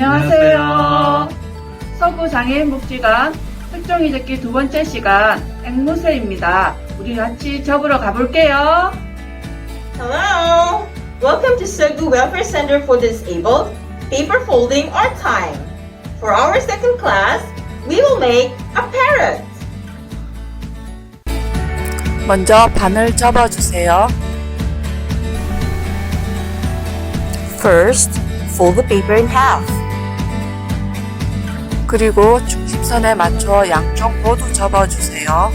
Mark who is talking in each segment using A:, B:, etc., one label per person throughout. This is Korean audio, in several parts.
A: 안녕하세요. 서구 장애인 복지관 특종이 듣기 두 번째 시간 앵무새입니다. 우리 같이 접으러 가볼게요.
B: Hello! Welcome to Sogu Welfare Center for Disabled, Paper Folding Art Time. For our second class, we will make a parrot.
A: 먼저 반을 접어 주세요.
B: First, fold the paper in half.
A: 그리고 중심선에 맞춰 양쪽 모두 접어주세요.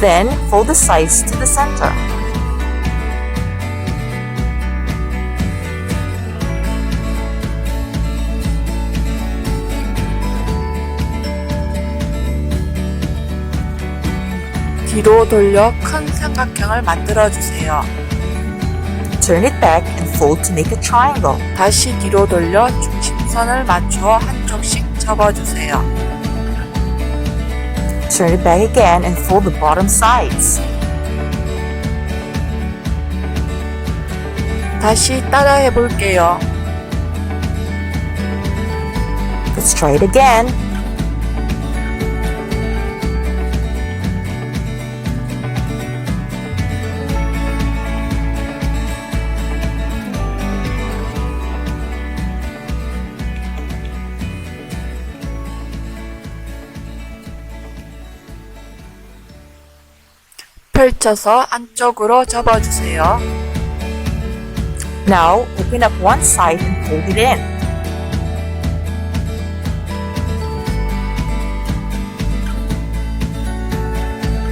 B: Then, fold the sides to the center.
A: 뒤로 돌려 큰 삼각형을 만들어주세요.
B: Turn it back and fold to make a triangle.
A: 다시 뒤로 돌려 중심선을 맞추어 한쪽씩 접어주세요.
B: Turn it back again and fold the bottom sides.
A: 다시 따라 해 볼게요.
B: Let's try it again.
A: 펼쳐서 안쪽으로 접어주세요.
B: Now, open up one side and fold it in.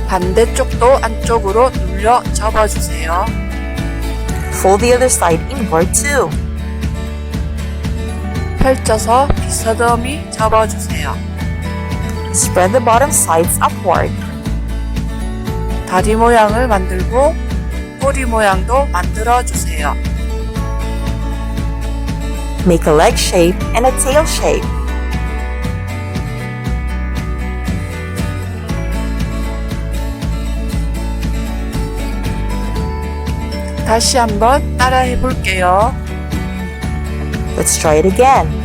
A: 반대쪽도 안쪽으로 눌려 접어주세요.
B: Fold the other side inward too.
A: 펼쳐서 비스듬히 접어주세요.
B: Spread the bottom sides upward.
A: 다리 모양을 만들고 꼬리 모양도 만들어 주세요.
B: Make a leg shape and a tail shape.
A: 다시 한번 따라 해 볼게요.
B: Let's try it again.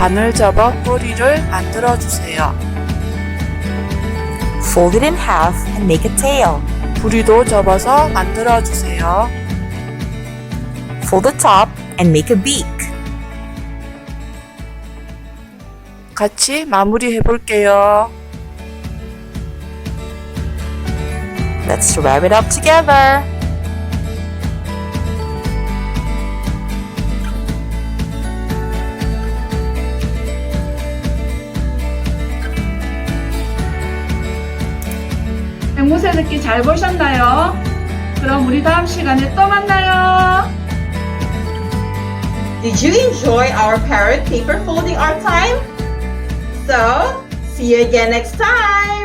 A: 반을 접어 꼬리를 만들어 주세요.
B: Fold it in half and make a tail.
A: 부리도 접어서 만들어 주세요.
B: Fold the top and make a beak.
A: 같이 마무리 해 볼게요.
B: Let's wrap it up together.
A: 앵무새 듣기 잘 보셨나요? 그럼 우리 다음 시간에 또 만나요.
B: Did you enjoy our parrot paper folding art time? So, see you again next time!